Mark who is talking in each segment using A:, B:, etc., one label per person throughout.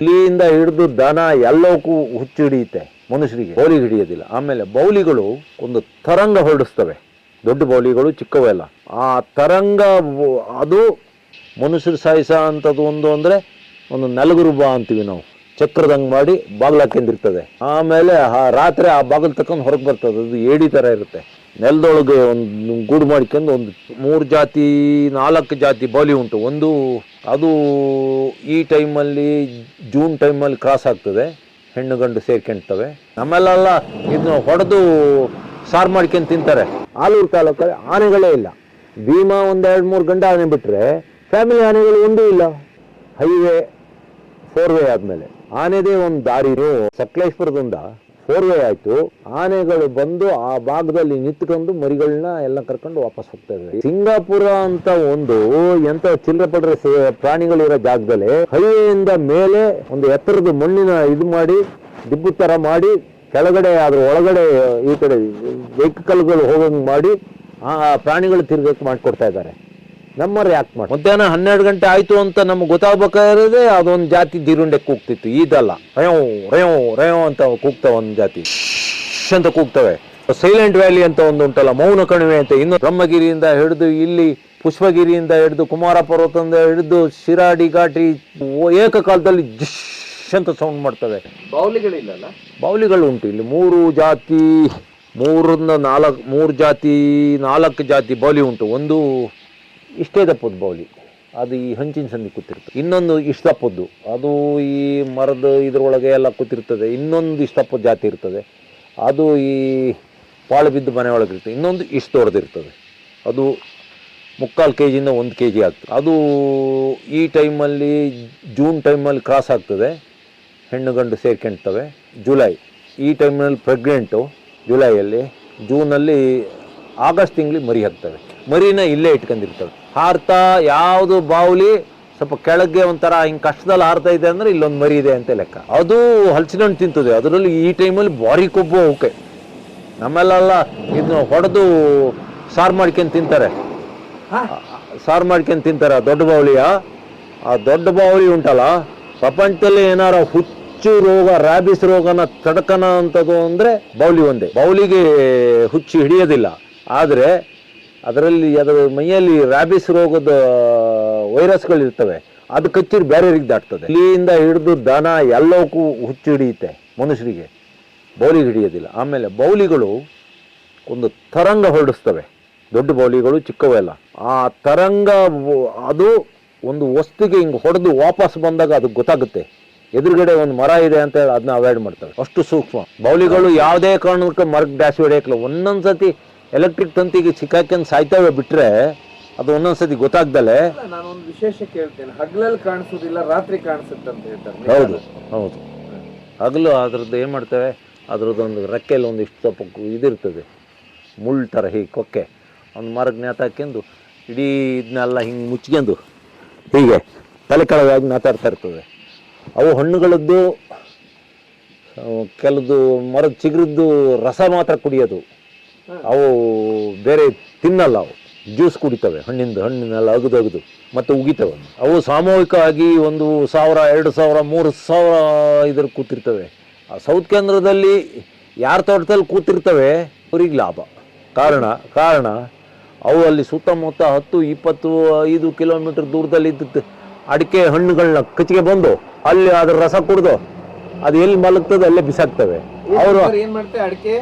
A: ಇಲ್ಲಿಂದ ಹಿಡಿದು ದನ ಎಲ್ಲವಕ್ಕೂ ಹುಚ್ಚು ಹಿಡಿಯುತ್ತೆ ಮನುಷ್ಯರಿಗೆ. ಬೌಲಿ ಹಿಡಿಯೋದಿಲ್ಲ. ಆಮೇಲೆ ಬೌಲಿಗಳು ಒಂದು ತರಂಗ ಹೊರಡಿಸ್ತವೆ. ದೊಡ್ಡ ಬೌಲಿಗಳು ಚಿಕ್ಕವೆಲ್ಲ ಆ ತರಂಗ ಅದು ಮನುಷ್ಯರು ಸಾಯಿಸ ಅಂಥದ್ದು ಒಂದು ಅಂದರೆ ಒಂದು ನಲಗುರುಬ ಅಂತೀವಿ ನಾವು. ಚಕ್ರದಂಗೆ ಮಾಡಿ ಬಾಗಿಲು ಹಾಕೊಂಡಿರ್ತದೆ ಆಮೇಲೆ ಆ ರಾತ್ರಿ ಆ ಬಾಗಿಲು ತಕೊಂಡು ಹೊರಗೆ ಬರ್ತದೆ. ಅದು ಏಡಿ ಥರ ಇರುತ್ತೆ. ನೆಲದೊಳಗೆ ಒಂದು ಗೂಡು ಮಾಡ್ಕೊಂಡು ಒಂದು ಮೂರು ಜಾತಿ, ನಾಲ್ಕು ಜಾತಿ ಬಾಲಿ ಉಂಟು. ಒಂದು ಅದು ಈ ಟೈಮಲ್ಲಿ ಜೂನ್ ಟೈಮಲ್ಲಿ ಕ್ರಾಸ್ ಆಗ್ತದೆ. ಹೆಣ್ಣು ಗಂಡು ಸೇರ್ಕೊಂಡ್ತವೆ ನಮ್ಮಲ್ಲೆಲ್ಲ ಇದನ್ನ ಹೊಡೆದು ಸಾರು ಮಾಡ್ಕೊಂಡು ತಿಂತಾರೆ. ಆಲೂರು ತಾಲೂಕಲ್ಲಿ ಆನೆಗಳೇ ಇಲ್ಲ. ಭೀಮಾ ಒಂದು ಎರಡು ಮೂರು ಗಂಟೆ ಆನೆ ಬಿಟ್ಟರೆ ಫ್ಯಾಮಿಲಿ ಆನೆಗಳು ಒಂದೂ ಇಲ್ಲ. ಹೈವೇ ಫೋರ್ ವೇ ಆದಮೇಲೆ. ಆನೆದೇ ಒಂದು ದಾರಿನೂ ಸಕಲೇಶ್ಪುರದಿಂದ ಫೋರ್ ವೇ ಆಯಿತು ಆನೆಗಳು ಬಂದು ಆ ಭಾಗದಲ್ಲಿ ನಿಂತ್ಕೊಂಡು ಮರಿಗಳನ್ನ ಎಲ್ಲ ಕರ್ಕೊಂಡು ವಾಪಸ್ ಹೋಗ್ತಾ ಇದ್ದಾರೆ ಸಿಂಗಾಪುರ ಅಂತ ಒಂದು ಎಂತ ಚಿಲ್ಲರೆ ಪಡ್ರೆ ಪ್ರಾಣಿಗಳಿರೋ ಜಾಗದಲ್ಲಿ ಹೈವೇಯಿಂದ ಮೇಲೆ ಒಂದು ಎತ್ತರದ ಮಣ್ಣಿನ ಇದು ಮಾಡಿ, ದಿಬ್ಬು ಥರ ಮಾಡಿ, ಕೆಳಗಡೆ ಅದ್ರ ಒಳಗಡೆ ಈ ಕಡೆ ವೆಹಿಕಲ್ಗಳು ಹೋಗಂಗೆ ಮಾಡಿ ಆ ಪ್ರಾಣಿಗಳು ತಿರ್ಗಕ್ಕೆ ಮಾಡ್ಕೊಡ್ತಾ ಇದ್ದಾರೆ. ನಮ್ಮವ್ರು ರಿಯಾಕ್ಟ್ ಮಾಡಿ ಮಧ್ಯಾಹ್ನ ಹನ್ನೆರಡು ಗಂಟೆ ಆಯ್ತು ಅಂತ ನಮ್ಗೆ ಗೊತ್ತಾಗ್ಬೇಕಾದ್ರೆ ಅದೊಂದು ಜಾತಿ ದಿರುಂಡೆ ಕೂಗ್ತಿತ್ತು ಇದಲ್ಲ ರಯೋ ರಯೋ ರಯೋ ಅಂತ ಕೂಗ್ತಾವ ಒಂದು ಜಾತಿ. ಅಂತ ಕೂಗ್ತವೆ. ಸೈಲೆಂಟ್ ವ್ಯಾಲಿ ಅಂತ ಒಂದು ಉಂಟಲ್ಲ ಮೌನ ಕಣಿವೆ ಅಂತ. ಇನ್ನು ಬ್ರಹ್ಮಗಿರಿಯಿಂದ ಹಿಡಿದು ಇಲ್ಲಿ ಪುಷ್ಪಗಿರಿಯಿಂದ ಹಿಡಿದು ಕುಮಾರ ಪರ್ವತದಿಂದ ಹಿಡಿದು ಶಿರಾಡಿ ಘಾಟಿ ಏಕಕಾಲದಲ್ಲಿ ಜಿಶ್ ಅಂತ ಸೌಂಡ್ ಮಾಡ್ತವೆ.
B: ಬಾವುಲಿಗಳಿಲ್ಲಲ್ಲ?
A: ಬಾವಲಿಗಳು ಉಂಟು ಇಲ್ಲಿ. ಮೂರು ಜಾತಿ ಮೂರರಿಂದ ನಾಲ್ಕು ಮೂರು ಜಾತಿ ನಾಲ್ಕು ಜಾತಿ ಬೌಲಿ ಉಂಟು. ಒಂದು ಇಷ್ಟೇ ದಪ್ಪದ್ದು ಬೌಲಿ ಅದು ಈ ಹಂಚಿನ ಸಂದಿ ಕೂತಿರ್ತದೆ. ಇನ್ನೊಂದು ಇಷ್ಟಪ್ಪದ್ದು ಅದು ಈ ಮರದ ಇದರೊಳಗೆ ಎಲ್ಲ ಕೂತಿರ್ತದೆ. ಇನ್ನೊಂದು ಇಷ್ಟು ದಪ್ಪದ ಜಾತಿ ಇರ್ತದೆ. ಅದು ಈ ಪಾಳು ಬಿದ್ದು ಮನೆ ಒಳಗೆ ಇರ್ತದೆ. ಇನ್ನೊಂದು ಇಷ್ಟು ದೊಡ್ಡದಿರ್ತದೆ ಅದು ಮುಕ್ಕಾಲು ಕೆ ಜಿಯಿಂದ ಒಂದು ಕೆ ಜಿ ಆಗ್ತದೆ. ಅದು ಈ ಟೈಮಲ್ಲಿ ಜೂನ್ ಟೈಮಲ್ಲಿ ಕ್ರಾಸ್ ಆಗ್ತದೆ. ಹೆಣ್ಣು ಗಂಡು ಸೇರ್ಕೊಂಡ್ತವೆ ಜುಲೈ ಈ ಟೈಮ್ನಲ್ಲಿ ಪ್ರೆಗ್ನೆಂಟು ಜುಲೈಯಲ್ಲಿ. ಜೂನಲ್ಲಿ ಆಗಸ್ಟ್ ತಿಂಗಳಿಗೆ ಮರಿ ಹಾಕ್ತವೆ. ಮರಿನ ಇಲ್ಲೇ ಇಟ್ಕೊಂಡಿರ್ತವೆ. ಹಾರ್ತಾ ಯಾವುದು ಬಾವುಲಿ ಸ್ವಲ್ಪ ಕೆಳಗೆ ಒಂಥರ ಹಿಂಗೆ ಕಷ್ಟದಲ್ಲಿ ಹಾರ್ತಾ ಇದೆ ಅಂದರೆ ಇಲ್ಲೊಂದು ಮರಿ ಇದೆ ಅಂತ ಲೆಕ್ಕ. ಅದು ಹಲಸಿನ ಹಣ್ಣು ತಿಂತದೆ. ಅದರಲ್ಲಿ ಈ ಟೈಮಲ್ಲಿ ಭಾರಿ ಕೊಬ್ಬು ಅವಕ್ಕೆ. ನಮ್ಮಲ್ಲೆಲ್ಲ ಇದನ್ನ ಹೊಡೆದು ಸಾರು ಮಾಡ್ಕೊಂಡು ತಿಂತಾರೆ. ಸಾರು ಮಾಡ್ಕೊಂಡು ತಿಂತಾರೆ ಆ ದೊಡ್ಡ ಬಾವಲಿಯ. ಆ ದೊಡ್ಡ ಬಾವಲಿ ಉಂಟಲ್ಲ ಪ್ರಪಂಚದಲ್ಲಿ ಏನಾರ ಹುಚ್ಚು ರೋಗ ರ್ಯಾಬಿಸ್ ರೋಗನ ತಡಕನ ಅಂತದ್ದು ಅಂದರೆ ಬೌಲಿ ಒಂದೇ. ಬೌಲಿಗೆ ಹುಚ್ಚು ಹಿಡಿಯೋದಿಲ್ಲ. ಆದರೆ ಅದರಲ್ಲಿ ಅದರ ಮೈಯಲ್ಲಿ ರ್ಯಾಬಿಸ್ ರೋಗದ ವೈರಸ್ಗಳಿರ್ತವೆ. ಅದು ಕಚ್ಚಿರಿ ಬೇರೆಯವ್ರಿಗೆ ದಾಟ್ತದೆ. ಇಲ್ಲಿಯಿಂದ ಹಿಡಿದು ದನ ಎಲ್ಲವಕ್ಕೂ ಹುಚ್ಚು ಹಿಡಿಯುತ್ತೆ ಮನುಷ್ಯರಿಗೆ. ಬೌಲಿಗೆ ಹಿಡಿಯೋದಿಲ್ಲ. ಆಮೇಲೆ ಬೌಲಿಗಳು ಒಂದು ತರಂಗ ಹೊರಡಿಸ್ತವೆ. ದೊಡ್ಡ ಬೌಲಿಗಳು ಚಿಕ್ಕವೆಲ್ಲ ಆ ತರಂಗ ಅದು ಒಂದು ವಸ್ತುಗೆ ಹಿಂಗೆ ಹೊಡೆದು ವಾಪಸ್ ಬಂದಾಗ ಅದು ಗೊತ್ತಾಗುತ್ತೆ. ಎದುರುಗಡೆ ಒಂದು ಮರ ಇದೆ ಅಂತ ಹೇಳಿ ಅದನ್ನ ಅವಾಯ್ಡ್ ಮಾಡ್ತವೆ ಅಷ್ಟು ಸೂಕ್ಷ್ಮ. ಬೌಲಿಗಳು ಯಾವುದೇ ಕಾರಣಕ್ಕೆ ಮರಕ್ಕೆ ಡ್ಯಾಶ್ ಹೊಡೆಯಕ್ಕಿಲ್ಲ ಒಂದೊಂದು ಸತಿ ಎಲೆಕ್ಟ್ರಿಕ್ ತಂತಿಗೆ ಸಿಕ್ಕಾಕೊಂಡು ಸಾಯ್ತವೆ ಬಿಟ್ಟರೆ ಅದು ಒಂದೊಂದು ಸತಿ ಗೊತ್ತಾಗ್ದಲೆ
B: ನಾನು ಒಂದು ವಿಶೇಷ ಕೇಳ್ತೇನೆ. ಹಗಲಲ್ಲಿ ಕಾಣಿಸೋದಿಲ್ಲ ರಾತ್ರಿ ಕಾಣಿಸುತ್ತೆ ಅಂತ ಹೇಳ್ತಾರೆ
A: ಹೌದು ಹೌದು. ಹಗಲು ಅದ್ರದ್ದು ಏನು ಮಾಡ್ತೇವೆ? ಅದ್ರದ್ದೊಂದು ರೆಕ್ಕೆಯಲ್ಲಿ ಒಂದಿಷ್ಟು ಸ್ವಲ್ಪ ಕು- ಇದಿರ್ತದೆ. ಮುಳ್ಳು ಥರ ಹೀಗೆ ಕೊಕ್ಕೆ. ಒಂದು ಮರಕ್ಕೆ ನೇತಾಕೊಂಡು ಇಡೀ ಇದನ್ನೆಲ್ಲ ಹಿಂಗೆ ಮುಚ್ಕೊಂಡು ಹೀಗೆ ತಲೆ ಕೆಳಗಾಗಿ ಮಾತಾಡ್ತಾ ಇರ್ತದೆ. ಅವು ಹಣ್ಣುಗಳದ್ದು ಕೆಲದು ಮರದ ಚಿಗುರದ್ದು ರಸ ಮಾತ್ರ ಕುಡಿಯೋದು. ಅವು ಬೇರೆ ತಿನ್ನಲ್ಲ ಅವು. ಜ್ಯೂಸ್ ಕುಡಿತವೆ ಹಣ್ಣಿಂದ ಹಣ್ಣಿನೆಲ್ಲ ಅಗದು ಅಗದು ಮತ್ತೆ ಉಗಿತವೆ. ಅವು ಸಾಮೂಹಿಕವಾಗಿ ಒಂದು ಸಾವಿರ ಎರಡು ಸಾವಿರ ಮೂರು ಸಾವಿರ ಇದ್ರ ಕೂತಿರ್ತವೆ. ಆ ಸೌತ್ ಕೇಂದ್ರದಲ್ಲಿ ಯಾರ ತೋಟದಲ್ಲಿ ಕೂತಿರ್ತವೆ ಅವ್ರಿಗೆ ಲಾಭ. ಕಾರಣ ಕಾರಣ ಅವು ಅಲ್ಲಿ ಸುತ್ತಮುತ್ತ ಹತ್ತು ಇಪ್ಪತ್ತು ಐದು ಕಿಲೋಮೀಟರ್ ದೂರದಲ್ಲಿ ಇದ್ದ ಅಡಿಕೆ ಹಣ್ಣುಗಳನ್ನ ಕಚ್ಚಿಗೆ ಬಂದು ಅಲ್ಲಿ ಅದ್ರ ರಸ ಕುಡ್ದು ಅದು ಎಲ್ಲಿ ಮಲಗ್ತದೆ ಅಲ್ಲೇ ಬಿಸಾಕ್ತವೆ. ಅವರು
B: ಏನು ಅಡಿಕೆ?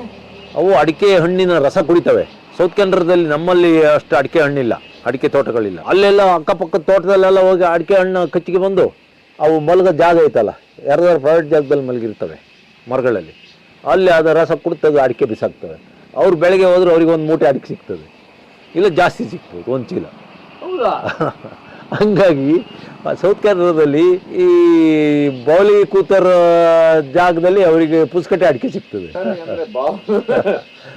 A: ಅವು ಅಡಿಕೆ ಹಣ್ಣಿನ ರಸ ಕುಡಿತವೆ. ಸೌತ್ ಕೇಂದ್ರದಲ್ಲಿ ನಮ್ಮಲ್ಲಿ ಅಷ್ಟು ಅಡಿಕೆ ಹಣ್ಣಿಲ್ಲ ಅಡಿಕೆ ತೋಟಗಳಿಲ್ಲ. ಅಲ್ಲೆಲ್ಲ ಅಕ್ಕಪಕ್ಕದ ತೋಟದಲ್ಲೆಲ್ಲ ಹೋಗಿ ಅಡಿಕೆ ಹಣ್ಣು ಕಚ್ಚಿಗೆ ಬಂದು ಅವು ಮಲಗೋ ಜಾಗ ಐತಲ್ಲ ಯಾರ್ದಾರು ಪ್ರೈವೇಟ್ ಜಾಗದಲ್ಲಿ ಮಲಗಿರ್ತವೆ ಮರಗಳಲ್ಲಿ. ಅಲ್ಲಿ ಅದರ ರಸ ಕುಡ್ತದೆ ಅಡಿಕೆ ಬಿಸಾಕ್ತವೆ. ಅವ್ರು ಬೆಳಗ್ಗೆ ಹೋದ್ರೆ ಅವ್ರಿಗೆ ಒಂದು ಮೂಟೆ ಅಡಿಕೆ ಸಿಗ್ತದೆ. ಇಲ್ಲ ಜಾಸ್ತಿ ಸಿಗ್ತದೆ ಒಂದು ಚೀಲ.
B: ಹೌದಾ?
A: ಹಂಗಾಗಿ ಸೌತ್ ಕೇರಳದಲ್ಲಿ ಈ ಬೌಲಿ ಕೂತರ ಜಾಗದಲ್ಲಿ ಅವರಿಗೆ ಪುಸ್ಕಟೆ ಅಡಿಕೆ ಸಿಗ್ತದೆ.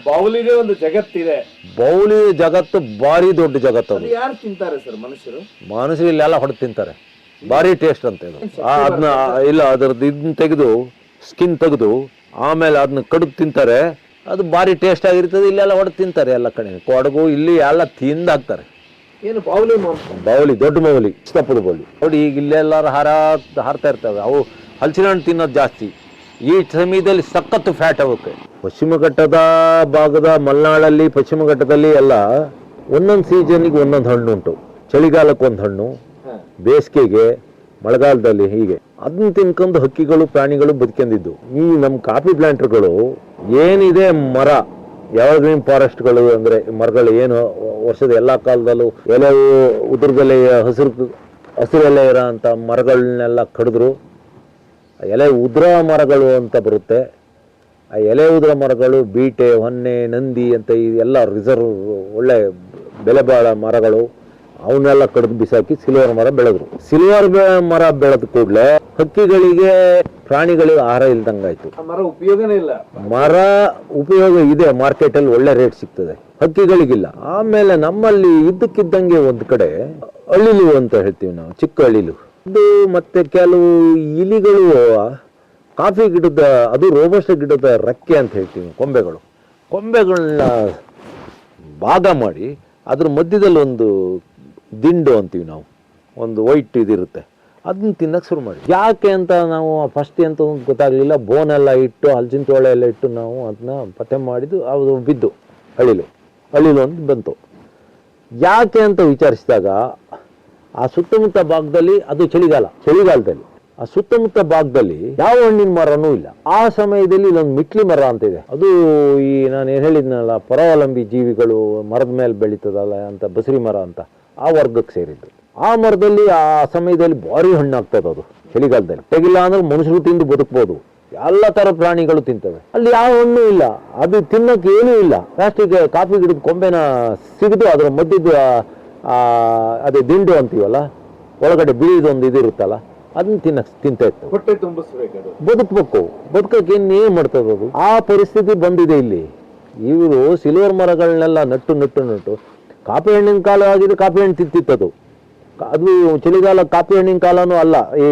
B: ಬೌಲಿಗೆ ಒಂದು ಜಗತ್ತಿದೆ.
A: ಬೌಲಿ ಜಗತ್ತು ಭಾರಿ ದೊಡ್ಡ ಜಗತ್ತು ಅದು.
B: ಯಾರು ತಿಂತಾರೆ ಸರ್ ಮನುಷ್ಯರು?
A: ಮನುಷ್ಯರು ಇಲ್ಲೆಲ್ಲ ಹೊಡೆದು ತಿಂತಾರೆ. ಭಾರಿ ಟೇಸ್ಟ್ ಅಂತ ಇದು ಅದನ್ನ ಇಲ್ಲ ಅದ್ರದ್ದು ಇದನ್ನ ತೆಗೆದು ಸ್ಕಿನ್ ತೆಗೆದು ಆಮೇಲೆ ಅದನ್ನ ಕಡಿದು ತಿಂತಾರೆ. ಅದು ಭಾರಿ ಟೇಸ್ಟ್ ಆಗಿರ್ತದೆ ಇಲ್ಲೆಲ್ಲ ಹೊಡೆದು ತಿಂತಾರೆ ಎಲ್ಲ ಕಡೆ. ಕೊಡಗು ಇಲ್ಲಿ ಎಲ್ಲ ತಿಂದಾಕ್ತಾರೆ.
B: ಏನು ಬಾವಲಿ
A: ಬೌಲಿ ದೊಡ್ಡ ಮಾವಲಿ ಇಷ್ಟಪಡು ಬಾವಲಿ. ನೋಡಿ ಈಗ ಇಲ್ಲೆಲ್ಲಾರು ಹಾರ ಹಾರ್ತಾ ಇರ್ತವೆ. ಅವು ಹಲಸಿನ ಹಣ್ಣು ತಿನ್ನೋದು ಜಾಸ್ತಿ. ಈ ಸಮಯದಲ್ಲಿ ಸಖತ್ತು ಫ್ಯಾಟ್ ಅವಕ್ಕೆ. ಪಶ್ಚಿಮ ಘಟ್ಟದ ಭಾಗದ ಮಲೆನಾಡಲ್ಲಿ ಪಶ್ಚಿಮ ಘಟ್ಟದಲ್ಲಿ ಎಲ್ಲ ಒಂದೊಂದು ಸೀಸನ್ಗೆ ಒಂದೊಂದು ಹಣ್ಣು ಉಂಟು. ಚಳಿಗಾಲಕ್ಕೆ ಒಂದು ಹಣ್ಣು. ಬೇಸಿಗೆಗೆ ಮಳೆಗಾಲದಲ್ಲಿ ಹೀಗೆ. ಅದನ್ನ ತಿನ್ಕೊಂಡು ಹಕ್ಕಿಗಳು ಪ್ರಾಣಿಗಳು ಬದುಕೊಂಡಿದ್ದು ಈ ನಮ್ಮ ಕಾಫಿ ಪ್ಲಾಂಟ್ಗಳು ಏನಿದೆ ಮರ. ಎವರ್ಗ್ರೀನ್ ಫಾರೆಸ್ಟ್ಗಳು ಅಂದರೆ ಮರಗಳು ಏನು, ವರ್ಷದ ಎಲ್ಲ ಕಾಲದಲ್ಲೂ ಎಲೆ ಉದುರ್ದಲೆ ಹಸಿರು ಹಸಿರು ಎಲೆ ಇರೋ ಅಂಥ ಮರಗಳನ್ನೆಲ್ಲ ಕಡಿದ್ರು. ಎಲೆ ಉದ್ರ ಮರಗಳು ಅಂತ ಬರುತ್ತೆ. ಆ ಎಲೆ ಉದ್ರ ಮರಗಳು ಬೀಟೆ, ಹೊನ್ನೆ, ನಂದಿ ಅಂತ ಈ ಎಲ್ಲ ರಿಸರ್ವ್ ಒಳ್ಳೆ ಬೆಲೆ ಬಾಳ ಮರಗಳು. ಅವನ್ನೆಲ್ಲ ಕಡಿದು ಬಿಸಾಕಿ ಸಿಲ್ವರ್ ಮರ ಬೆಳೆದ್ರು. ಸಿಲ್ವರ್ ಮರ ಬೆಳೆದ ಕೂಡಲೇ ಹಕ್ಕಿಗಳಿಗೆ ಪ್ರಾಣಿಗಳಿಗೆ ಆಹಾರ ಇಲ್ದಂಗಾಯ್ತು.
B: ಮರ ಉಪಯೋಗನೇ ಇಲ್ಲ.
A: ಮರ ಉಪಯೋಗ ಇದೆ ಮಾರ್ಕೆಟಲ್ಲಿ ಒಳ್ಳೆ ರೇಟ್ ಸಿಗ್ತದೆ. ಹಕ್ಕಿಗಳಿಗಿಲ್ಲ. ಆಮೇಲೆ ನಮ್ಮಲ್ಲಿ ಇದ್ದಕ್ಕಿದ್ದಂಗೆ ಒಂದು ಕಡೆ ಅಳಿಲು ಅಂತ ಹೇಳ್ತೀವಿ ನಾವು ಚಿಕ್ಕ ಅಳಿಲು. ಇದು ಮತ್ತೆ ಕೆಲವು ಇಲಿಗಳು ಕಾಫಿ ಗಿಡದ ಅದು ರೋಬಸ್ಟ ಗಿಡದ ರೆಕ್ಕೆ ಅಂತ ಹೇಳ್ತೀವಿ ಕೊಂಬೆಗಳು. ಕೊಂಬೆಗಳನ್ನ ಭಾಗ ಮಾಡಿ ಅದ್ರ ಮಧ್ಯದಲ್ಲಿ ಒಂದು ದಿಂಡು ಅಂತೀವಿ ನಾವು. ಒಂದು ವೈಟ್ ಇದಿರುತ್ತೆ. ಅದನ್ನ ತಿನ್ನಕ್ಕೆ ಶುರು ಮಾಡಿ ಯಾಕೆ ಅಂತ ನಾವು ಫಸ್ಟ್ ಅಂತ ಒಂದು ಗೊತ್ತಾಗಲಿಲ್ಲ. ಬೋನ್ ಎಲ್ಲ ಇಟ್ಟು ಹಲಸಿನ ತೋಳೆ ಎಲ್ಲ ಇಟ್ಟು ನಾವು ಅದನ್ನ ಪತ್ತೆ ಮಾಡಿದ್ದು, ಅದು ಬಿದ್ದು, ಅಳಿಲು. ಅಳಿಲು ಅಂತ ಬಂತು. ಯಾಕೆ ಅಂತ ವಿಚಾರಿಸಿದಾಗ, ಆ ಸುತ್ತಮುತ್ತ ಭಾಗದಲ್ಲಿ ಅದು ಚಳಿಗಾಲ, ಚಳಿಗಾಲದಲ್ಲಿ. ಆ ಸುತ್ತಮುತ್ತ ಭಾಗದಲ್ಲಿ ಯಾವ ಹಣ್ಣಿನ ಮರನೂ ಇಲ್ಲ. ಆ ಸಮಯದಲ್ಲಿ ಇಲ್ಲೊಂದು ಮಿಟ್ಲಿ ಮರ ಅಂತ ಇದೆ ಅದು ಈ ನಾನು ಏನು ಹೇಳಿದ್ನಲ್ಲ, ಪರಾವಲಂಬಿ ಜೀವಿಗಳು ಮರದ ಮೇಲೆ ಬೆಳೀತದಲ್ಲ ಅಂತ, ಬಸರಿ ಮರ ಅಂತ. ಆ ವರ್ಗಕ್ಕೆ ಸೇರಿದ್ದು. ಆ ಮರದಲ್ಲಿ ಆ ಸಮಯದಲ್ಲಿ ಭಾರಿ ಹಣ್ಣಾಗ್ತದೆ ಅದು ಚಳಿಗಾಲದಲ್ಲಿ. ತೆಗಿಲ್ಲ ಅಂದ್ರೆ ಮನುಷ್ಯರು ತಿಂದು ಬದುಕ್ಬೋದು. ಎಲ್ಲ ತರ ಪ್ರಾಣಿಗಳು ತಿಂತವೆ. ಅಲ್ಲಿ ಯಾವ ಹಣ್ಣು ಇಲ್ಲ. ಅದು ತಿನ್ನಕ್ಕೆ ಏನೂ ಇಲ್ಲ. ಪ್ಲಾಸ್ಟಿಕ್ ಕಾಫಿ ಗಿಡದ ಕೊಂಬೆನ ಸಿಗದು ಅದರ ಮಧ್ಯದ ಆ, ಅದೇ ದಿಂಡು ಅಂತೀವಲ್ಲ ಒಳಗಡೆ ಬಿಳಿದೊಂದು ಇದಿರುತ್ತಲ್ಲ ಅದನ್ನ ತಿನ್ನಕ್ ತಿಂತ ಇತ್ತು.
B: ಹೊಟ್ಟೆ ತುಂಬಿಸ್ಬೇಕು
A: ಬದುಕಬೇಕು. ಬದುಕಕ್ಕೆ ಏನ್ ಮಾಡ್ತದೆ ಅದು? ಆ ಪರಿಸ್ಥಿತಿ ಬಂದಿದೆ ಇಲ್ಲಿ. ಇವರು ಸಿಲ್ವರ್ ಮರಗಳನ್ನೆಲ್ಲ ನಟ್ಟು ನಟ್ಟು ನಟ್ಟು ಕಾಫಿ ಹಣ್ಣಿನ ಕಾಲ ಆಗಿದ್ರೆ ಕಾಫಿ ಹಣ್ಣು ತಿಂತಿತ್ತು ಅದು ಚಳಿಗಾಲ ಕಾಫಿ ಹಣ್ಣಿನ ಕಾಲನೂ ಅಲ್ಲ ಈ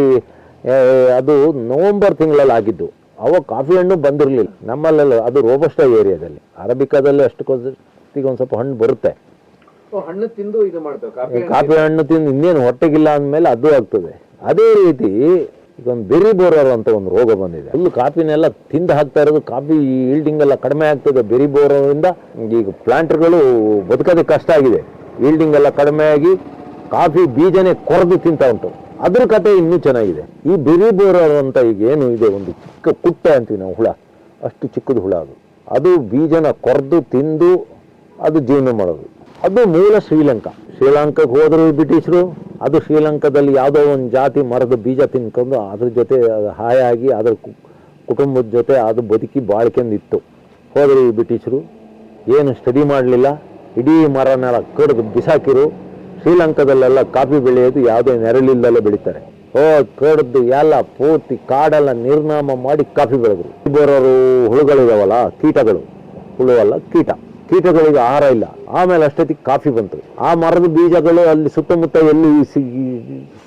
A: ಅದು ನವಂಬರ್ ತಿಂಗಳಲ್ಲಿ ಆಗಿದ್ದು. ಅವಾಗ ಕಾಫಿ ಹಣ್ಣು ಬಂದಿರಲಿಲ್ಲ. ನಮ್ಮಲ್ಲೆಲ್ಲ ಅದು ರೋಬಸ್ಟ ಏರಿಯಾದಲ್ಲಿ. ಅರಬಿಕಾದಲ್ಲಿ ಅಷ್ಟಕ್ಕೊಂದು ಒಂದು ಸ್ವಲ್ಪ ಹಣ್ಣು ಬರುತ್ತೆ.
B: ಹಣ್ಣು ತಿಂದು ಇದು ಮಾಡ್ತೇವೆ ಕಾಫಿ
A: ಕಾಫಿ ಹಣ್ಣು ತಿಂದು ಇನ್ನೇನು ಹೊಟ್ಟೆಗಿಲ್ಲ ಅಂದಮೇಲೆ ಅದು ಆಗ್ತದೆ. ಅದೇ ರೀತಿ ಈಗ ಒಂದು ಬೆರಿ ಬೋರರ್ ಅಂತ ಒಂದು ರೋಗ ಬಂದಿದೆ. ಫುಲ್ ಕಾಫಿನೆಲ್ಲ ತಿಂದು ಹಾಕ್ತಾ ಇರೋದು ಕಾಫಿ ಈಲ್ಡಿಂಗ್ ಎಲ್ಲ ಕಡಿಮೆ ಆಗ್ತದೆ ಬೆರಿ ಬೋರರಿಂದ ಈಗ ಪ್ಲಾಂಟ್ಗಳು ಬದುಕೋದೇ ಕಷ್ಟ ಆಗಿದೆ. ಈಲ್ಡಿಂಗ್ ಎಲ್ಲ ಕಡಿಮೆ ಆಗಿ ಕಾಫಿ ಬೀಜನೇ ಕೊರೆದು ತಿಂತಾ ಉಂಟು. ಅದ್ರ ಕತೆ ಇನ್ನೂ ಚೆನ್ನಾಗಿದೆ. ಈ ಬೆರಿ ಬೋರರ್ ಅಂತ ಈಗ ಏನು ಇದೆ? ಒಂದು ಚಿಕ್ಕ ಕುಟ್ಟೆ ಅಂತೀವಿ ನಾವು, ಹುಳ. ಅಷ್ಟು ಚಿಕ್ಕದು ಹುಳ ಅದು. ಅದು ಬೀಜನ ಕೊರೆದು ತಿಂದು ಅದು ಜೀವನ ಮಾಡೋದು. ಅದು ಮೂಲ ಶ್ರೀಲಂಕಾ. ಶ್ರೀಲಂಕಾಗೆ ಹೋದ್ರು ಬ್ರಿಟಿಷರು, ಅದು ಶ್ರೀಲಂಕಾದಲ್ಲಿ ಯಾವುದೋ ಒಂದು ಜಾತಿ ಮರದ ಬೀಜ ತಿನ್ಕೊಂಡು ಅದ್ರ ಜೊತೆ ಹಾಯಾಗಿ ಅದರ ಕುಟುಂಬದ ಜೊತೆ ಅದು ಬದುಕಿ ಬಾಳ್ಕೆಂದಿತ್ತು. ಹೋದರು ಈ ಬ್ರಿಟಿಷರು. ಏನು ಸ್ಟಡಿ ಮಾಡಲಿಲ್ಲ. ಇಡೀ ಮರನೆಲ್ಲ ಕಡ್ದು ಬಿಸಾಕಿರು. ಶ್ರೀಲಂಕಾದಲ್ಲೆಲ್ಲ ಕಾಫಿ ಬೆಳೆಯೋದು ಯಾವುದೇ ನೆರಳಿಲ್ಲದಲ್ಲೇ ಬೆಳೀತಾರೆ. ಓ, ಕಡ್ದು ಎಲ್ಲ ಪೂರ್ತಿ ಕಾಡೆಲ್ಲ ನಿರ್ನಾಮ ಮಾಡಿ ಕಾಫಿ ಬೆಳೆದ್ರು. ಬರೋರು ಹುಳುಗಳಿದಾವಲ್ಲ, ಕೀಟಗಳು. ಹುಳು ಅಲ್ಲ, ಕೀಟ. ಕೀಟಗಳಿಗೆ ಆಹಾರ ಇಲ್ಲ. ಆಮೇಲೆ ಅಷ್ಟೊತ್ತಿಗೆ ಕಾಫಿ ಬಂತು. ಆ ಮರದ ಬೀಜಗಳು ಅಲ್ಲಿ ಸುತ್ತಮುತ್ತ ಎಲ್ಲಿ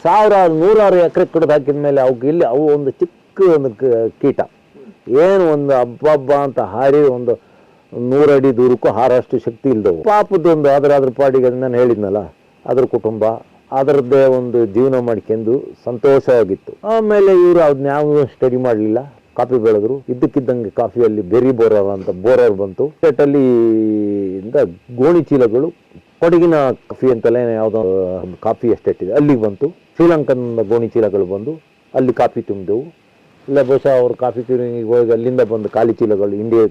A: ಸಾವಿರಾರು ನೂರಾರು ಎಕರೆ ಕಡ್ದು ಹಾಕಿದ ಮೇಲೆ ಅವಕ್ಕೆ ಇಲ್ಲಿ ಅವು ಒಂದು ಚಿಕ್ಕ ಒಂದು ಕೀಟ. ಏನು ಒಂದು ಹಬ್ಬ ಅಂತ ಹಾರಿ ಒಂದು ನೂರಡಿ ದೂರಕ್ಕೂ ಹಾರಷ್ಟು ಶಕ್ತಿ ಇಲ್ದವು. ಪಾಪದೊಂದು ಅದರ ಅದ್ರ ಪಾಡಿಗೆ ನಾನು ಹೇಳಿದ್ನಲ್ಲ, ಅದ್ರ ಕುಟುಂಬ, ಅದರದ್ದೇ ಒಂದು ಜೀವನ ಮಾಡ್ಕೊಂಡು ಸಂತೋಷವಾಗಿತ್ತು. ಆಮೇಲೆ ಇವರು ಅದನ್ನ ಯಾವ ಸ್ಟಡಿ ಮಾಡಲಿಲ್ಲ. ಕಾಫಿ ಬೆಳೆದ್ರು. ಇದ್ದಕ್ಕಿದ್ದಂಗೆ ಕಾಫಿಯಲ್ಲಿ ಬೆರಿ ಬೋರರ್ ಅಂತ ಬೋರರ್ ಬಂತು. ಸ್ಟೇಟಲ್ಲಿ ಇಂದ ಗೋಣಿ ಚೀಲಗಳು, ಕೊಡಗಿನ ಕಾಫಿ ಅಂತಲೇ ಯಾವುದೋ ಕಾಫಿ ಎಸ್ಟೇಟ್ ಇದೆ. ಅಲ್ಲಿಗೆ ಬಂತು. ಶ್ರೀಲಂಕನ್ನಿಂದ ಗೋಣಿ ಚೀಲಗಳು ಬಂದು ಅಲ್ಲಿ ಕಾಫಿ ತುಂಬಿದೆವು. ಇಲ್ಲ, ಬಹುಶಃ ಅವರು ಕಾಫಿ ಕ್ಯೂರಿಂಗಿಗೆ ಹೋಗಿ ಅಲ್ಲಿಂದ ಬಂದು ಖಾಲಿ ಚೀಲಗಳು ಇಂಡಿಯಾ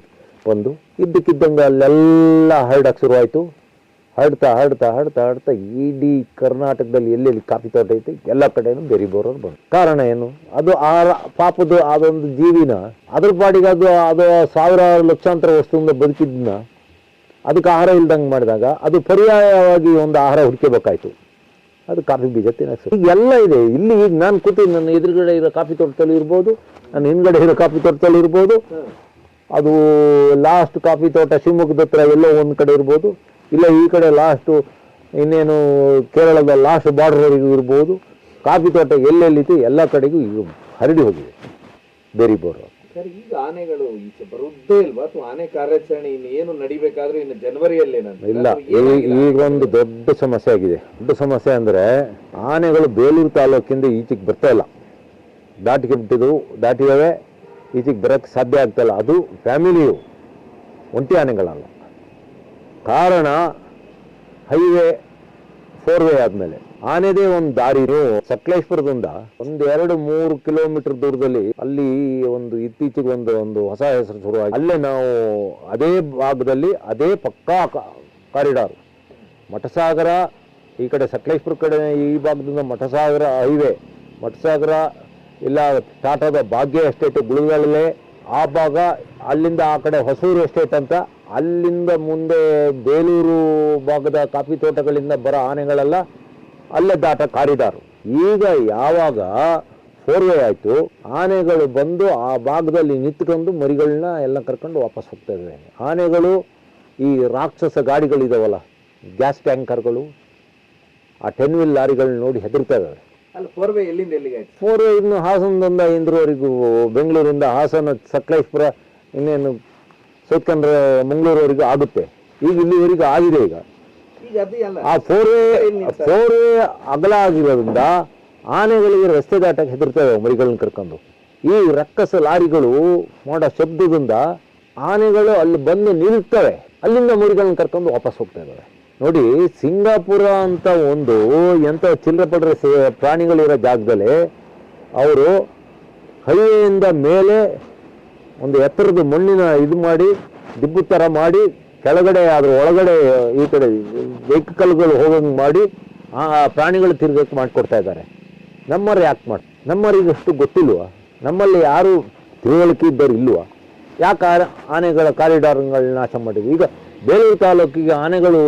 A: ಬಂದು. ಇದ್ದಕ್ಕಿದ್ದಂಗೆ ಅಲ್ಲೆಲ್ಲ ಹರಡಕ್ಕೆ ಶುರುವಾಯಿತು. ಹರಡ್ತಾ ಹರಡ್ತಾ ಹರಡ್ತಾ ಹರಡ್ತಾ ಇಡೀ ಕರ್ನಾಟಕದಲ್ಲಿ ಎಲ್ಲೆಲ್ಲಿ ಕಾಫಿ ತೋಟ ಐತೆ ಎಲ್ಲ ಕಡೆನೂ ಬೇರೆ ಬೋರೋರು ಬಂದು ಕಾರಣ ಏನು? ಅದು ಆ ಪಾಪದ ಅದೊಂದು ಜೀವಿನ ಅದ್ರ ಪಾಡಿಗೆ ಅದು ಅದು ಸಾವಿರಾರು ಲಕ್ಷಾಂತರ ವಸ್ತುವಿಂದ ಬದುಕಿದ್ನ ಅದಕ್ಕೆ ಆಹಾರ ಇಲ್ದಂಗೆ ಮಾಡಿದಾಗ ಅದು ಪರ್ಯಾಯವಾಗಿ ಒಂದು ಆಹಾರ ಹುಡ್ಕೋಬೇಕಾಯ್ತು. ಅದು ಕಾಫಿ ಬೀಜ ತಿನ್ನಕ್ಕೆ ಈಗ ಎಲ್ಲ ಇದೆ. ಇಲ್ಲಿ ಈಗ ನಾನು ಕೂತೀನಿ ನನ್ನ ಎದುರುಗಡೆ ಇರೋ ಕಾಫಿ ತೋಟದಲ್ಲಿ ಇರ್ಬೋದು ನನ್ನ ಹಿಂದ್ಗಡೆ ಇರೋ ಕಾಫಿ ತೋಟದಲ್ಲಿ ಇರ್ಬೋದು ಅದು ಲಾಸ್ಟ್ ಕಾಫಿ ತೋಟ ಶಿವಮೊಗ್ಗದ ಹತ್ರ ಎಲ್ಲೋ ಒಂದು ಕಡೆ ಇರ್ಬೋದು ಇಲ್ಲ ಈ ಕಡೆ ಲಾಸ್ಟು ಇನ್ನೇನು ಕೇರಳದ ಲಾಸ್ಟ್ ಬಾರ್ಡರ್ವರೆಗೂ ಇರ್ಬೋದು ಕಾಫಿ ತೋಟ ಎಲ್ಲೆಲ್ಲಿತ್ತು ಎಲ್ಲ ಕಡೆಗೂ ಈಗ ಹರಡಿ ಹೋಗಿದೆ ಬೇರಿ ಬೋರ್
B: ಸರ್ ಈಗ ಆನೆಗಳು ಈಚೆ ಬರುವುದೇ ಇಲ್ವಾ? ಅಥವಾ ಆನೆ ಕಾರ್ಯಾಚರಣೆ ಇನ್ನು ಏನು ನಡಿಬೇಕಾದ್ರೂ ಇನ್ನು ಜನವರಿಯಲ್ಲೇನಂತ
A: ಇಲ್ಲ ಈಗ ಒಂದು ದೊಡ್ಡ ಸಮಸ್ಯೆ ಆಗಿದೆ. ದೊಡ್ಡ ಸಮಸ್ಯೆ ಅಂದ್ರೆ ಆನೆಗಳು ಬೇಲೂರು ತಾಲೂಕಿಂದ ಈಚೆಗೆ ಬರ್ತಾ ಇಲ್ಲ. ದಾಟಿಗೆ ಬಿಟ್ಟಿದ್ದು ದಾಟಿದವೆ ಈಚೆಗೆ ಬರೋಕ್ಕೆ ಸಾಧ್ಯ ಆಗ್ತಾಯಿಲ್ಲ ಅದು ಫ್ಯಾಮಿಲಿಯು ಒಂಟಿ ಆನೆಗಳಲ್ಲ. ಕಾರಣ ಹೈವೇ ಫೋರ್ ವೇ ಆದಮೇಲೆ. ಆನೆದೇ ಒಂದು ದಾರಿ ಸಕಲೇಶ್ಪುರದಿಂದ ಒಂದು ಎರಡು ಮೂರು ಕಿಲೋಮೀಟರ್ ದೂರದಲ್ಲಿ ಅಲ್ಲಿ ಒಂದು ಇತ್ತೀಚೆಗೆ ಒಂದು ಒಂದು ಹೊಸ ಹೆಸರು ಶುರುವಾಗಿ ಅಲ್ಲೇ ನಾವು ಅದೇ ಭಾಗದಲ್ಲಿ ಅದೇ ಪಕ್ಕಾ ಕಾರಿಡಾರ್. ಮಠಸಾಗರ, ಈ ಕಡೆ ಸಕಲೇಶ್ಪುರ ಕಡೆ ಈ ಭಾಗದಿಂದ ಮಠಸಾಗರ ಹೈವೇ. ಮಠಸಾಗರ, ಇಲ್ಲ ಟಾಟಾದ ಭಾಗ್ಯ ಎಸ್ಟೇಟ್ ಗುಳಿಗಳಲ್ಲೇ ಆ ಭಾಗ, ಅಲ್ಲಿಂದ ಆ ಕಡೆ ಹೊಸೂರು ಎಸ್ಟೇಟ್ ಅಂತ ಅಲ್ಲಿಂದ ಮುಂದೆ ಬೇಲೂರು ಭಾಗದ ಕಾಫಿ ತೋಟಗಳಿಂದ ಬರೋ ಆನೆಗಳೆಲ್ಲ ಅಲ್ಲೇ ದಾಟ ಕಾರಿಡಾರು. ಈಗ ಯಾವಾಗ ಫೋರ್ ವೇ ಆಯಿತು ಆನೆಗಳು ಬಂದು ಆ ಭಾಗದಲ್ಲಿ ನಿಂತ್ಕೊಂಡು ಮರಿಗಳನ್ನ ಎಲ್ಲ ಕರ್ಕೊಂಡು ವಾಪಸ್ ಹೋಗ್ತಾ ಇದ್ದಾವೆ. ಆನೆಗಳು ಈ ರಾಕ್ಷಸ ಗಾಡಿಗಳಿದಾವಲ್ಲ ಗ್ಯಾಸ್ ಟ್ಯಾಂಕರ್ಗಳು ಆ ಟೆನ್ ವೀಲ್ ಲಾರಿಗಳನ್ನ ನೋಡಿ ಹೆದರ್ತಾ ಇದ್ದಾವೆ.
B: ಫೋರ್ ವೇ
A: ಇನ್ನು ಹಾಸನದಿಂದ ಇಂದ್ರವರೆಗೂ ಬೆಂಗಳೂರಿಂದ ಹಾಸನ ಸಕಲೇಶ್ಪುರ ಇನ್ನೇನು ಸೌತ್ ಕನ್ನಡ ಮಂಗಳೂರವರೆಗೂ ಆಗುತ್ತೆ. ಈಗ ಇಲ್ಲಿವರೆಗೂ ಆಗಿದೆ ಈಗ. ಆ ಫೋರ್ ವೇ ಫೋರ್ ವೇ ಅಗಲ ಆಗಿರೋದ್ರಿಂದ ಆನೆಗಳಿಗೆ ರಸ್ತೆ ದಾಟಕ್ಕೆ ಹೆದರ್ತವೆ ಮರಿಗಳನ್ನ ಕರ್ಕೊಂಡು. ಈ ರಕ್ಕಸ ಲಾರಿಗಳು ಮಾಡೋ ಶಬ್ದದಿಂದ ಆನೆಗಳು ಅಲ್ಲಿ ಬಂದು ನಿಲ್ತವೆ. ಅಲ್ಲಿಂದ ಮರಿಗಳನ್ನ ಕರ್ಕೊಂಡು ವಾಪಸ್ ಹೋಗ್ತಾ ಇದ್ದಾವೆ ನೋಡಿ ಸಿಂಗಾಪುರ ಅಂತ ಒಂದು ಎಂಥ ಚಿಲ್ಲರೆ ಪಡ್ರೆ ಪ್ರಾಣಿಗಳಿರೋ ಜಾಗದಲ್ಲಿ ಅವರು ಹೈವೇಯಿಂದ ಮೇಲೆ ಒಂದು ಎತ್ತರದ ಮಣ್ಣಿನ ಇದು ಮಾಡಿ, ದಿಬ್ಬು ಥರ ಮಾಡಿ, ಕೆಳಗಡೆ ಅದ್ರ ಒಳಗಡೆ, ಈ ಕಡೆ ವೆಹಿಕಲ್ಗಳು ಹೋಗಂಗೆ ಮಾಡಿ, ಆ ಪ್ರಾಣಿಗಳು ತಿರ್ಗಕ್ಕೆ ಮಾಡಿಕೊಡ್ತಾ ಇದ್ದಾರೆ. ನಮ್ಮವ್ರು ಯಾಕೆ ಮಾಡಿ, ನಮ್ಮವ್ರಿಗೆ ಅಷ್ಟು ಗೊತ್ತಿಲ್ವಾ? ನಮ್ಮಲ್ಲಿ ಯಾರು ತಿಳುವಳಿಕೆ ಇದ್ದವ್ರು ಇಲ್ವಾ? ಯಾಕೆ ಆನೆಗಳ ಕಾರಿಡಾರ್ಗಳನ್ನ ನಾಶ ಮಾಡಿದ್ವಿ? ಈಗ ಬೇಲೂರು ತಾಲೂಕಿಗೆ ಆನೆಗಳು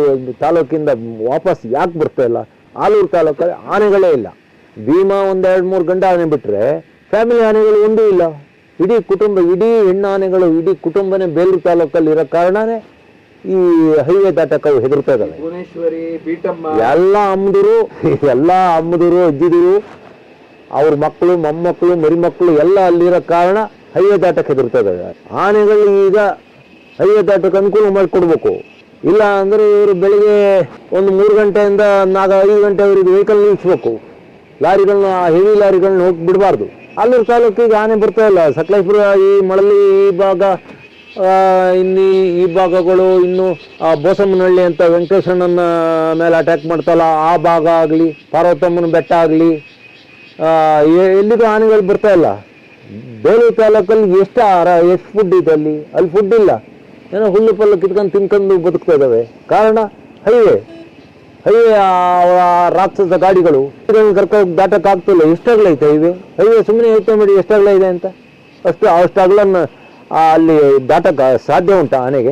A: ತಾಲೂಕಿಂದ ವಾಪಸ್ ಯಾಕೆ ಬರ್ತಾ ಇಲ್ಲ? ಆಲೂರು ತಾಲೂಕಲ್ಲಿ ಆನೆಗಳೇ ಇಲ್ಲ. ಭೀಮಾ ಒಂದೆರಡು ಮೂರು ಗಂಟೆ ಆನೆ ಬಿಟ್ಟರೆ ಫ್ಯಾಮಿಲಿ ಆನೆಗಳು ಒಂದೂ ಇಲ್ಲ. ಇಡೀ ಕುಟುಂಬ ಇಡೀ ಹೆಣ್ಣಾನೆಗಳು ಇಡೀ ಕುಟುಂಬನೇ ಬೇಲೂರು ತಾಲೂಕಲ್ಲಿ ಇರೋ ಕಾರಣನೇ ಈ ಹೈವೇ ದಾಟಕವು ಹೆದರ್ತಾ ಇದ್ದಾವೆ
B: ಭುವನೇಶ್ವರಿ ಬೀಟಮ್ಮ.
A: ಎಲ್ಲ ಅಮ್ಮದಿರು ಎಲ್ಲ ಅಮ್ಮದಿರು ಅಜ್ಜಿದಿರು ಅವ್ರ ಮಕ್ಕಳು ಮೊಮ್ಮಕ್ಕಳು ಮರಿಮಕ್ಕಳು ಎಲ್ಲ ಅಲ್ಲಿರೋ ಕಾರಣ ಹೈವೇ ದಾಟಕ್ಕೆ ಹೆದರ್ತಾ ಇದ್ದಾವೆ ಆನೆಗಳು ಈಗ ಹೈವೇ ದಾಟಕ್ಕೆ ಅನುಕೂಲ ಮಾಡಿಕೊಡ್ಬೇಕು. ಇಲ್ಲ ಅಂದ್ರೆ ಇವರು ಬೆಳಿಗ್ಗೆ ಒಂದು ಮೂರು ಗಂಟೆಯಿಂದ ನಾಲ್ಕು ಐದು ಗಂಟೆವರೆಗೆ ವೆಹಿಕಲ್ ನಿಲ್ಲಿಸ್ಬೇಕು ಲಾರಿಗಳನ್ನ ಹೆವಿ ಲಾರಿಗಳನ್ನ ಹೋಗಿ ಬಿಡಬಾರ್ದು. ಅಲ್ಲೂರು ತಾಲೂಕಿಗೆ ಆನೆ ಬರ್ತಾ ಇಲ್ಲ. ಸಕಲೇಶ್ಪುರ ಈ ಮಳಲಿ ಈ ಭಾಗ ಇನ್ನು ಈ- ಭಾಗಗಳು ಇನ್ನು ಬೋಸಮ್ಮನಹಳ್ಳಿ ಅಂತ ವೆಂಕಟೇಶ್ವರನ ಮೇಲೆ ಅಟ್ಯಾಕ್ ಮಾಡ್ತಲ್ಲ ಆ ಭಾಗ ಆಗಲಿ, ಪಾರ್ವತಮ್ಮನ ಬೆಟ್ಟ ಆಗಲಿ ಎಲ್ಲಿಗೂ ಆನೆಗಳು ಬರ್ತಾ ಇಲ್ಲ. ಬೇಲೂರು ತಾಲೂಕಲ್ಲಿ ಎಷ್ಟು ಆಹಾರ ಎಷ್ಟು ಫುಡ್ ಇದೆ ಅಲ್ಲಿ? ಅಲ್ಲಿ ಫುಡ್ ಇಲ್ಲ. ಏನೋ ಹುಲ್ಲು ಪಲ್ಲು ಕಿತ್ಕೊಂಡು ತಿನ್ಕೊಂಡು ಬದುಕ್ತಾ ಇದ್ದಾವೆ. ಕಾರಣ ಹೈವೇ ಹೈವೇ ರಾಕ್ಷಸ ಗಾಡಿಗಳು. ಕರ್ಕೊಂಡು ದಾಟಕ್ಕೆ ಆಗ್ತಿಲ್ಲ. ಎಷ್ಟಾಗ್ಲೈತೆ ಹೈವೇ? ಹೈವೇ ಸುಮ್ಮನೆ ಐತೆ ಮಾಡಿ ಎಷ್ಟಾಗ್ಲ ಇದೆ ಅಂತ. ಅಷ್ಟು ಅಷ್ಟು ಅಗಲನ್ನ ಆ, ಅಲ್ಲಿ ದಾಟಕ್ಕೆ ಸಾಧ್ಯ ಉಂಟಾ ಆನೆಗೆ